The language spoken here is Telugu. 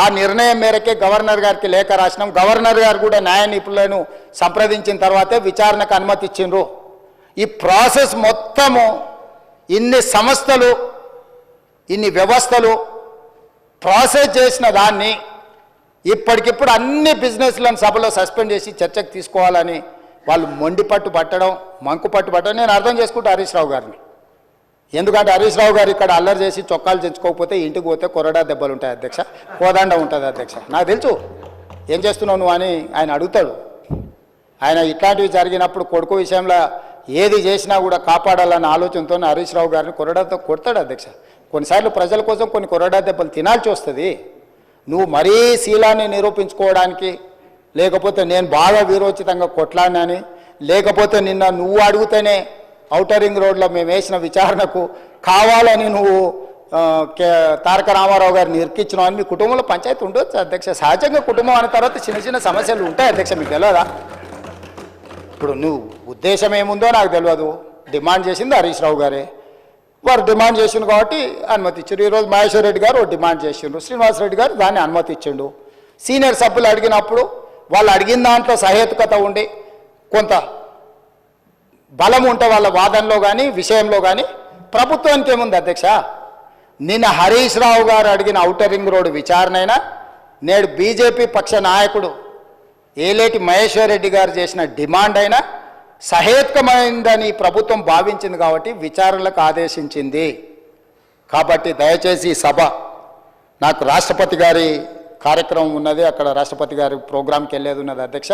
ఆ నిర్ణయం మేరకే గవర్నర్ గారికి లేఖ రాసినాం. గవర్నర్ గారు కూడా న్యాయ నిపుణులను సంప్రదించిన తర్వాతే విచారణకు అనుమతి ఇచ్చిండ్రు. ఈ ప్రాసెస్ మొత్తము ఇన్ని సంస్థలు ఇన్ని వ్యవస్థలు ప్రాసెస్ చేసిన దాన్ని ఇప్పటికిప్పుడు అన్ని బిజినెస్లను సభలో సస్పెండ్ చేసి చర్చకు తీసుకోవాలని వాళ్ళు మొండి పట్టు పట్టడం మంకు పట్టు పట్టడం నేను అర్థం చేసుకుంటా హరీష్ రావు గారిని. ఎందుకంటే హరీష్ రావు గారు ఇక్కడ అల్లరి చేసి చొక్కాలు తెచ్చుకోకపోతే ఇంటికి పోతే కొరడా దెబ్బలు ఉంటాయి అధ్యక్ష. కోదండ ఉంటుంది అధ్యక్ష. నాకు తెలుసు. ఏం చేస్తున్నావు నువ్వు అని ఆయన అడుగుతాడు. ఆయన ఇట్లాంటివి జరిగినప్పుడు కొడుకు విషయంలో ఏది చేసినా కూడా కాపాడాలన్న ఆలోచనతో హరీష్ రావు గారిని కొరడాతో కొడతాడు అధ్యక్ష. కొన్నిసార్లు ప్రజల కోసం కొన్ని కొరడా దెబ్బలు తినాల్సి వస్తుంది. నువ్వు మరీ శీలాన్ని నిరూపించుకోవడానికి లేకపోతే నేను బాగా వీరోచితంగా కొట్లాడినాని లేకపోతే నిన్న నువ్వు అడిగితేనే ఔటర్ రింగ్ రోడ్లో మేము వేసిన విచారణకు కావాలని నువ్వు కే- తారక రామారావు గారిని ఇరికించినావు అని మీ కుటుంబంలో పంచాయతీ ఉండొచ్చు అధ్యక్ష. సహజంగా కుటుంబం అన్న తర్వాత చిన్న చిన్న సమస్యలు ఉంటాయి అధ్యక్ష మీకు తెలియదా ఇప్పుడు నువ్వు ఉద్దేశం ఏముందో నాకు తెలియదు డిమాండ్ చేసింది హరీష్ రావు గారే. వారు డిమాండ్ చేసిండు కాబట్టి అనుమతి ఇచ్చారు ఈరోజు మహేశ్వర్ రెడ్డి గారు డిమాండ్ చేసిండు. శ్రీనివాస్ రెడ్డి గారు దాన్ని అనుమతి ఇచ్చిండు సీనియర్ సభ్యులు అడిగినప్పుడు వాళ్ళు అడిగిన దాంట్లో సహేతుకత ఉండి కొంత బలం ఉంటే వాళ్ళ వాదనలో కానీ విషయంలో కానీ ప్రభుత్వానికి ఏముంది అధ్యక్ష? నిన్న హరీష్ రావు గారు అడిగిన ఔటర్ రింగ్ రోడ్డు విచారణ అయినా నేడు బీజేపీ పక్ష నాయకుడు ఏలేటి మహేశ్వర్ రెడ్డి గారు చేసిన డిమాండ్ అయినా సహేతుకమైందని ప్రభుత్వం భావించింది కాబట్టి విచారణలకు ఆదేశించింది. కాబట్టి దయచేసి ఈ సభ నాకు రాష్ట్రపతి గారి కార్యక్రమం ఉన్నది అక్కడ రాష్ట్రపతి గారి ప్రోగ్రాంకి వెళ్ళేది ఉన్నది అధ్యక్ష.